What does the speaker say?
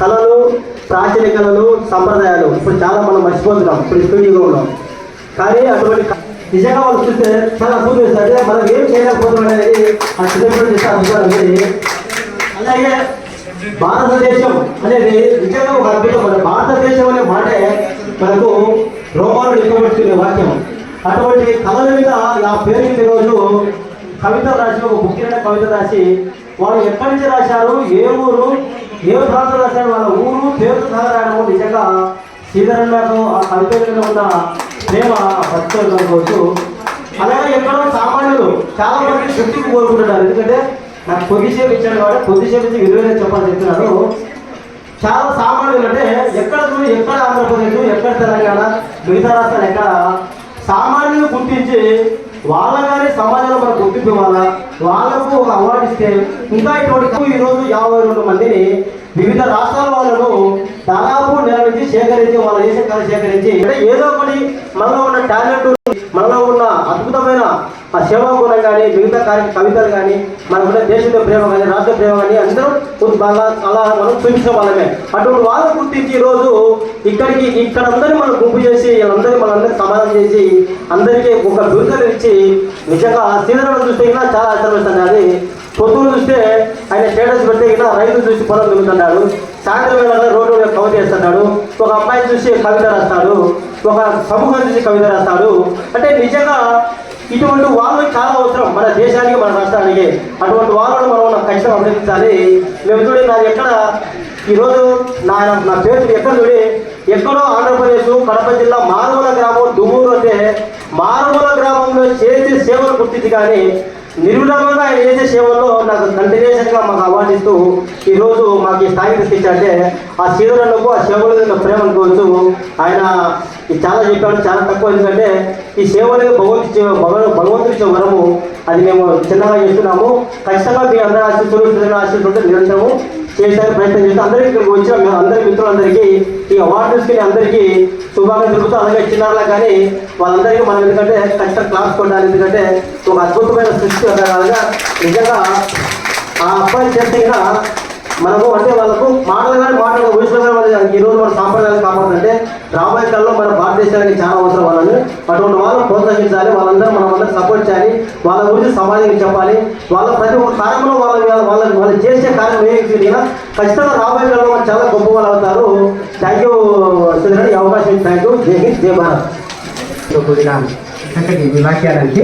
కళలు ప్రాచీన కళలు సంప్రదాయాలు. ఇప్పుడు చాలా మనం మర్చిపోతున్నాం. ఇప్పుడు ఇప్పుడు ఉన్నాం. కానీ అటువంటి నిజంగా వాళ్ళు చూస్తే చాలా అద్భుతం అంటే మనం ఏం చేయలేకపోతున్నాం అనేది ఆ చిన్నప్పుడు చేస్తే అద్భుతం అలాగే భారతదేశం అనేది నిజంగా ఒక అద్భుతం మన భారతదేశం అనే మాటే మనకు రోమాలు లిఖబడుతున్న వాక్యం. అటువంటి కళల మీద నా పేరు ఈరోజు కవిత రాసి ఒక ముఖ్యమైన కవిత రాసి వాళ్ళు ఎక్కడి నుంచి రాశారు? ఏ ఊరు? దేవుడు ప్రాంతం రాశారు వాళ్ళ ఊరు పేరు సహా నిజంగా శ్రీధరన్నకు ఆ కవిత ఉన్న ప్రేమ భక్తులు అనుకోవచ్చు. అలాగే ఎక్కడో సామాన్యులు చాలా మంది శక్తికి కోరుకుంటున్నారు. ఎందుకంటే నాకు కొద్దిసేపు ఇచ్చాడు కాబట్టి కొద్దిసేపు ఇచ్చి విలువైన చెప్పాలని చెప్తున్నాను. చాలా సామాన్యులు అంటే ఎక్కడ ఎక్కడ ఆంధ్రప్రదేశ్ ఎక్కడ తెలంగాణ మిగతా రాష్ట్రాలు ఎక్కడ సామాన్యులు గుర్తించి వాళ్ళ కానీ సమాజంలో ఇవ్వాలా వాళ్ళకు ఒక అవార్డు ఇస్తే ఇంకా ఇటువంటి ఈ రోజు యాభై రెండు మందిని వివిధ రాష్ట్రాల వాళ్ళను దాదాపు నెల నుంచి సేకరించి వాళ్ళ దేశం కలిసి సేకరించి ఏదో ఒకటి మనలో ఉన్న టాలెంట్ మనలో ఉన్న అద్భుతమైన ఆ సేవా గుణం కానీ మిగతా కార్య కవితలు కానీ మనకున్న దేశంలో ప్రేమ కానీ రాష్ట్ర ప్రేమ కానీ అందరూ అలా మనం చూపించిన వాళ్ళమే. అటువంటి వాళ్ళు గుర్తించి ఈరోజు ఇక్కడికి ఇక్కడ అందరినీ మనం గుంపు చేసి వీళ్ళందరినీ మనందరికీ సమాధానం చేసి అందరికీ ఒక బిరుదలు ఇచ్చి నిజంగా సీజన్ చూస్తే ఇంకా చాలా ఆశ్చర్యపడుతుంది అది పొద్దున చూస్తే ఆయన స్టేటస్ పెడితే ఇలా రైతులు చూసి పొలం దిగుతున్నాడు సాయంత్రం వేళ రోడ్డు మీద కవిత చేస్తున్నాడు ఒక అబ్బాయి చూసి కవిత రాస్తాడు. ఒక సమూహం చూసి కవిత రాస్తాడు. అంటే నిజంగా ఇటువంటి వాళ్ళు చాలా అవసరం మన దేశానికి మన రాష్ట్రానికి అటువంటి వాళ్ళను మనం ఖచ్చితంగా అభినందించాలి మేము చూడండి నాది ఎక్కడ ఈరోజు నా నా పేరు ఎక్కడ చూడి ఎక్కడో ఆంధ్రప్రదేశ్ కడప జిల్లా మారుమూల గ్రామం దుమ్మూరు అంటే మారుమూల గ్రామంలో చేసే సేవలు గుర్తించి కానీ నిర్విరామంగా ఆయన చేసే సేవల్లో నాకు కంటిన్యూషన్గా మాకు అవార్డు ఇస్తూ ఈరోజు మాకు ఈ స్థాయి తెచ్చారంటే ఆ సీదరులకు ఆ సేవలు ప్రేమ అనుకోవచ్చు. ఆయన చాలా చెప్పాడు చాలా తక్కువ ఎందుకంటే ఈ సేవలు భగవంతు భగవంతుడిచ్చే వరము. అది మేము చిన్నగా చేస్తున్నాము. ఖచ్చితంగా మీ అందరూ ఆశీస్సులు ఆశీస్సులు నిరంతరము చేయడానికి ప్రయత్నం చేస్తే అందరికీ ఇక్కడికి వచ్చిన అందరి మిత్రులందరికీ ఈ అవార్డు తీసుకుని అందరికీ శుభాకాంక్షలు తెలుపుతూ అలాగే చిన్నారులా కానీ వాళ్ళందరికీ మనం ఎందుకంటే ఖచ్చితంగా క్లాస్ కొట్టాలి ఎందుకంటే ఒక అద్భుతమైన సృష్టి ఉండగా నిజంగా ఆ అబ్బాయి చేస్తే ఇంకా మనము అంటే వాళ్ళకు మాటలు కానీ మాటలు ఊహించడం కానీ ఈ రోజు మన సాంప్రదాయాలు కాపాడుతుంటే రాబోయే కాలంలో మన భారతదేశానికి చాలా అవసరం వాళ్ళని. అటువంటి వాళ్ళని ప్రోత్సహించాలి వాళ్ళందరూ మనం వాళ్ళ గురించి సమాజానికి చెప్పాలి వాళ్ళ ప్రతి ఒక్క కార్యంలో వాళ్ళ వాళ్ళ వాళ్ళు చేసే కార్యం ఏమైనా ఖచ్చితంగా రాబోయే కాలంలో చాలా గొప్ప వాళ్ళు అవుతారు. థ్యాంక్ యూ ఈ అవకాశం థ్యాంక్ యూ జై హింద్ జై భారత్. తో కూడిన చక్కటి ఈ వాక్యానికి